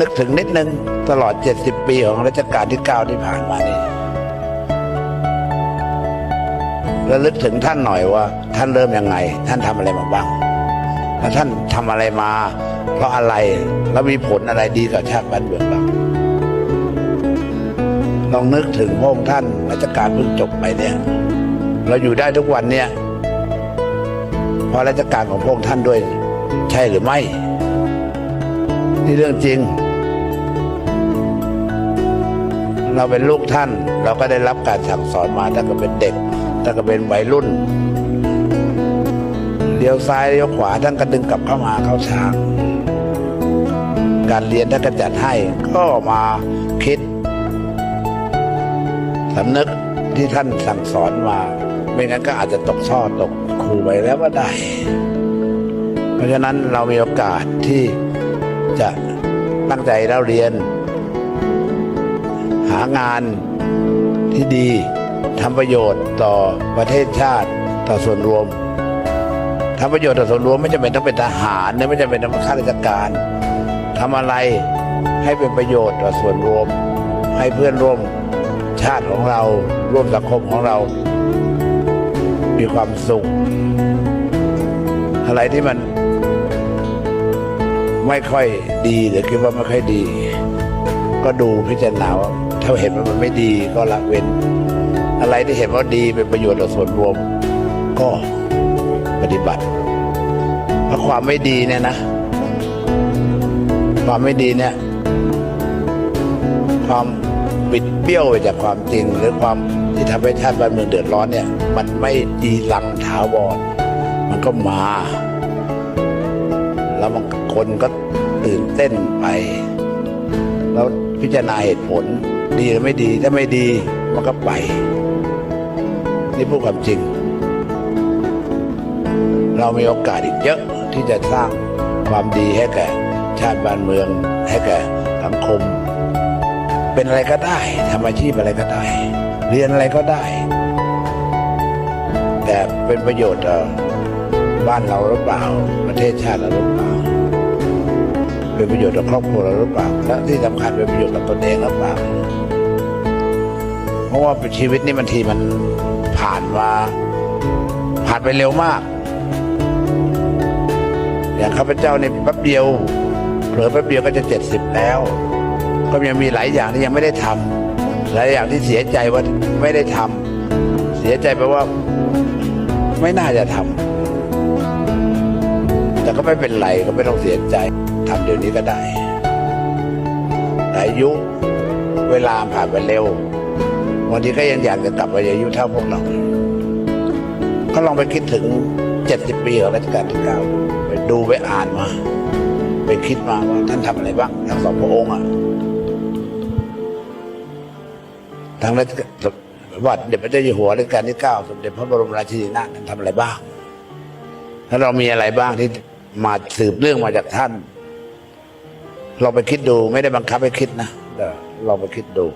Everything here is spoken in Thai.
นึกถึงนิดนึงตลอด 70 ปีของรัชกาลที่ 9 ที่ผ่านมานี่ระลึกถึงท่านหน่อยว่า ท่านเริ่มยังไง ท่านทำอะไรมาบ้างแล้วท่านทำอะไรมา เพราะอะไรแล้วมีผลอะไรดีกับชาติบ้านเมืองเรางลองนึกถึงพระองค์ท่านรัชกาลเพิ่งจบไปเนี่ย เราอยู่ได้ทุกวันเนี่ยเพราะราชการของพระองค์ท่านด้วย ใช่หรือไม่ นี่เรื่องจริง เราเป็นลูกท่าน เราก็ได้รับการสั่งสอนมาตั้งแต่เป็นเด็กตั้งแต่เป็นวัยรุ่นเลี้ยวซ้ายเลี้ยวขวาท่านก็ดึงกลับเข้ามาเข้าทาง การเรียนท่านก็จัดให้ก็มาคิดสำนึกที่ท่านสั่งสอนมา ไม่งั้นก็อาจจะตกช่อตกครูไปแล้วก็ได้ เพราะฉะนั้นเรามีโอกาสที่ จะตั้งใจเราเรียน หางานที่ดีทำประโยชน์ต่อประเทศชาติต่อส่วนรวมทำประโยชน์ต่อส่วนรวมไม่จำเป็นต้องเป็นทหารนะไม่จำเป็นต้องเป็นข้าราชการทำอะไรให้เป็นประโยชน์ต่อส่วนรวม ให้เพื่อนร่วมชาติของเราร่วมสังคมของเรา มีความสุขอะไรที่มัน ไม่ค่อยดีหรือคิดว่าไม่ค่อยดี ก็ดูพิจารณาว่าถ้าเห็นว่ามันไม่ดีก็ละเว้น อะไรที่เห็นว่าดีเป็นประโยชน์ต่อส่วนรวม ก็ปฏิบัติเพราะความไม่ดีเนี่ยนะ ความไม่ดีเนี่ย ความบิดเบี้ยวไปจากความจริง หรือความที่ทำให้ชาติบ้านเมืองเดือดร้อนเนี่ย มันไม่ดีลังถาวรมันก็มา แล้วมันคนก็ตื่นเต้นไป แล้วพิจารณาเหตุผล ดีหรือไม่ดีถ้าไม่ดีมันก็ไป นี่พูดความจริง เรามีโอกาสอีกเยอะที่จะสร้างความดีให้แก่ ชาติบ้านเมืองให้แก่สังคม เป็นอะไรก็ได้ทำอาชีพอะไรก็ได้ เรียนอะไรก็ได้ แต่เป็นประโยชน์ต่อบ้านเราหรือเปล่า ประเทศชาติเราหรือเปล่า เป็นประโยชน์ต่อครอบครัวเราหรือเปล่าและที่สำคัญเป็นประโยชน์กับตนเองหรือเปล่าเพราะว่าชีวิตนี่บางทีมันผ่านมาผ่านไปเร็วมาก อย่างข้าพเจ้านี่แป๊บเดียวเผลอแป๊บเดียวก็จะเจ็ดสิบแล้ว ก็ยังมีหลายอย่างที่ยังไม่ได้ทำหลายอย่างที่เสียใจว่าไม่ได้ทำเสียใจไปว่า ไม่น่าจะทำแต่ ก็ไม่เป็นไรก็ไม่ต้องเสียใจทำเดี๋ยวนี้ก็ได้อายุเวลาผ่านไปเร็ว วันนี้ก็ยังอยากจะกลับไปอายุเท่าพวกเรา ก็ลองไปคิดถึงเจ็ดสิบปีของรัชกาลที่เก้าไปดูไปอ่านมา ไปคิดมาว่าท่านทำอะไรบ้างทั้งสองพระองค์อะทางรัชกาลวัดเด็จพระเจ้าอยู่หัวรัชกาลที่เก้าสมเด็จพระบรมราชินีนาถท่านทำอะไรบ้างแล้วเรามีอะไรบ้างที่ มาสืบเรื่องมาจากท่าน เราไปคิดดูไม่ได้บังคับให้คิดนะแต่เราไปคิดดู